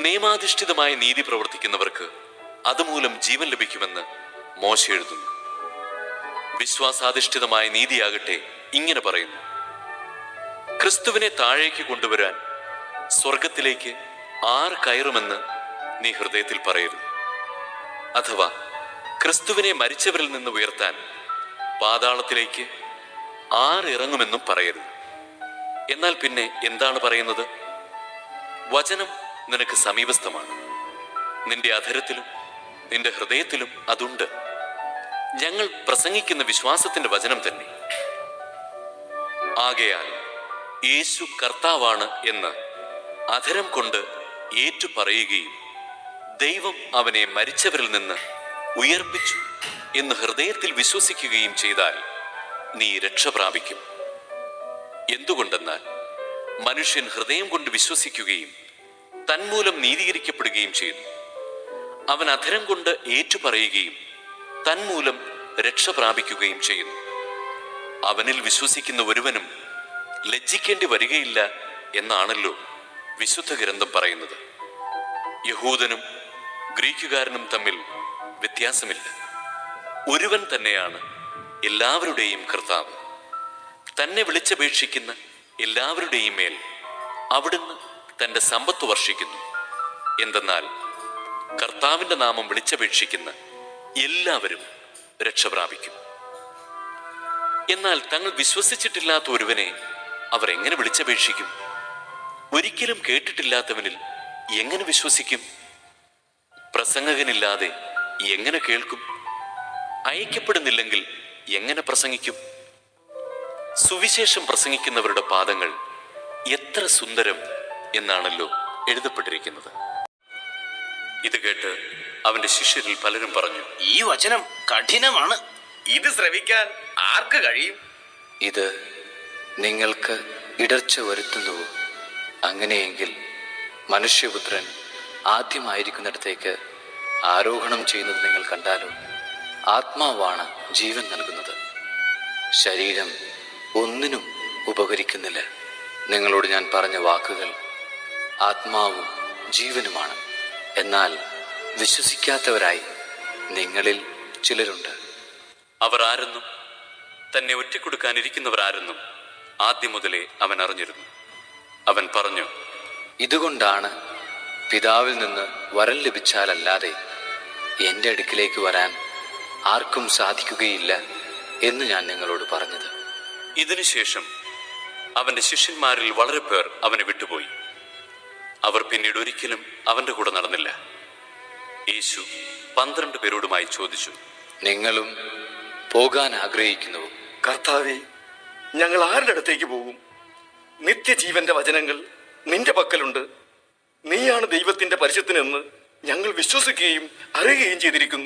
നിയമാധിഷ്ഠിതമായ നീതി പ്രവർത്തിക്കുന്നവർക്ക് അതുമൂലം ജീവൻ ലഭിക്കുമെന്ന് മോശ എഴുതുന്നു. വിശ്വാസാധിഷ്ഠിതമായ നീതിയാകട്ടെ ഇങ്ങനെ പറയുന്നു. ക്രിസ്തുവിനെ താഴേക്ക് കൊണ്ടുവരാൻ സ്വർഗത്തിലേക്ക് ആർ കയറുമെന്ന് നീ ഹൃദയത്തിൽ പറയരുത്. അഥവാ ക്രിസ്തുവിനെ മരിച്ചവരിൽ നിന്ന് ഉയർത്താൻ പാതാളത്തിലേക്ക് ആർ ഇറങ്ങുമെന്നും പറയരുത്. എന്നാൽ പിന്നെ എന്താണ് പറയുന്നത്? വചനം നിനക്ക് സമീപസ്ഥമാണ്. നിന്റെ അധരത്തിലും നിന്റെ ഹൃദയത്തിലും അതുണ്ട്. ഞങ്ങൾ പ്രസംഗിക്കുന്ന വിശ്വാസത്തിന്റെ വചനം തന്നെ. ആകയാൽ യേശു കർത്താവാണ് എന്ന് അധരം കൊണ്ട് ഏറ്റു പറയുകയും ദൈവം അവനെ മരിച്ചവരിൽ നിന്ന് ഉയർപ്പിച്ചു എന്ന് ഹൃദയത്തിൽ വിശ്വസിക്കുകയും ചെയ്താൽ നീ രക്ഷ പ്രാപിക്കും. എന്തുകൊണ്ടെന്നാൽ മനുഷ്യൻ ഹൃദയം കൊണ്ട് വിശ്വസിക്കുകയും തന്മൂലം നീതീകരിക്കപ്പെടുകയും ചെയ്യുന്നു. അവൻ അധരം കൊണ്ട് ഏറ്റുപറയുകയും തന്മൂലം രക്ഷ പ്രാപിക്കുകയും ചെയ്യുന്നു. അവനിൽ വിശ്വസിക്കുന്ന ഒരുവനും ലജ്ജിക്കേണ്ടി വരികയില്ല എന്നാണല്ലോ വിശുദ്ധ ഗ്രന്ഥം പറയുന്നത്. യഹൂദനും ഗ്രീക്കുകാരനും തമ്മിൽ വ്യത്യാസമില്ല. ഒരുവൻ തന്നെയാണ് എല്ലാവരുടെയും കർത്താവ്. തന്നെ വിളിച്ചപേക്ഷിക്കുന്ന എല്ലാവരുടെയും മേൽ അവിടുന്ന് തന്റെ സമ്പത്ത് വർഷിക്കുന്നു. എന്തെന്നാൽ കർത്താവിന്റെ നാമം വിളിച്ചപേക്ഷിക്കുന്ന എല്ലാവരും രക്ഷ പ്രാപിക്കും. എന്നാൽ തങ്ങൾ വിശ്വസിച്ചിട്ടില്ലാത്ത ഒരുവനെ അവർ എങ്ങനെ വിളിച്ചപേക്ഷിക്കും? ഒരിക്കലും കേട്ടിട്ടില്ലാത്തവനിൽ എങ്ങനെ വിശ്വസിക്കും? പ്രസംഗകനില്ലാതെ എങ്ങനെ കേൾക്കും? അയക്കപ്പെടുന്നില്ലെങ്കിൽ എങ്ങനെ പ്രസംഗിക്കും? സുവിശേഷം പ്രസംഗിക്കുന്നവരുടെ പാദങ്ങൾ എത്ര സുന്ദരം എന്നാണല്ലോ എഴുതപ്പെട്ടിരിക്കുന്നത്. ഇത് കേട്ട് അവന്റെ ശിഷ്യരിൽ പലരും പറഞ്ഞു ഈ വചനം കഠിനമാണ്. ഇത് ശ്രവിക്കാൻ ആർക്ക് കഴിയും? ഇത് നിങ്ങൾക്ക് ഇടർച്ച വരുത്തുന്നുവോ? അങ്ങനെയെങ്കിൽ മനുഷ്യപുത്രൻ ആദ്യമായിരിക്കുന്നിടത്തേക്ക് ആരോഹണം ചെയ്യുന്നത് നിങ്ങൾ കണ്ടാലോ? ആത്മാവാണ് ജീവൻ നൽകുന്നത്. ശരീരം ഒന്നിനും ഉപകരിക്കുന്നില്ല. നിങ്ങളോട് ഞാൻ പറഞ്ഞ വാക്കുകൾ ആത്മാവും ജീവനുമാണ്. എന്നാൽ വിശ്വസിക്കാത്തവരായി നിങ്ങളിൽ ചിലരുണ്ട്. അവർ ആരെന്നും തന്നെ ഒറ്റക്കൊടുക്കാനിരിക്കുന്നവരാരെന്നും ആദ്യം മുതലേ അവൻ അറിഞ്ഞിരുന്നു. അവൻ പറഞ്ഞു ഇതുകൊണ്ടാണ് പിതാവിൽ നിന്ന് വരം ലഭിച്ചാലല്ലാതെ എന്റെ അടുക്കിലേക്ക് വരാൻ ആർക്കും സാധിക്കുകയില്ല എന്ന് ഞാൻ നിങ്ങളോട് പറഞ്ഞത്. ഇതിനുശേഷം അവന്റെ ശിഷ്യന്മാരിൽ വളരെ പേർ അവനെ വിട്ടുപോയി. അവർ പിന്നീട് ഒരിക്കലും അവന്റെ കൂടെ നടന്നില്ല. യേശു പന്ത്രണ്ട് പേരോടുമായി ചോദിച്ചു നിങ്ങളും പോകാൻ ആഗ്രഹിക്കുന്നു കർത്താവെ ഞങ്ങൾ ആരുടെ അടുത്തേക്ക് പോകും? നിത്യജീവന്റെ വചനങ്ങൾ നിന്റെ പക്കലുണ്ട്. നീയാണ് ദൈവത്തിന്റെ പരിശുദ്ധനെന്ന് ഞങ്ങൾ വിശ്വസിക്കുകയും അറിയുകയും ചെയ്തിരിക്കുന്നു.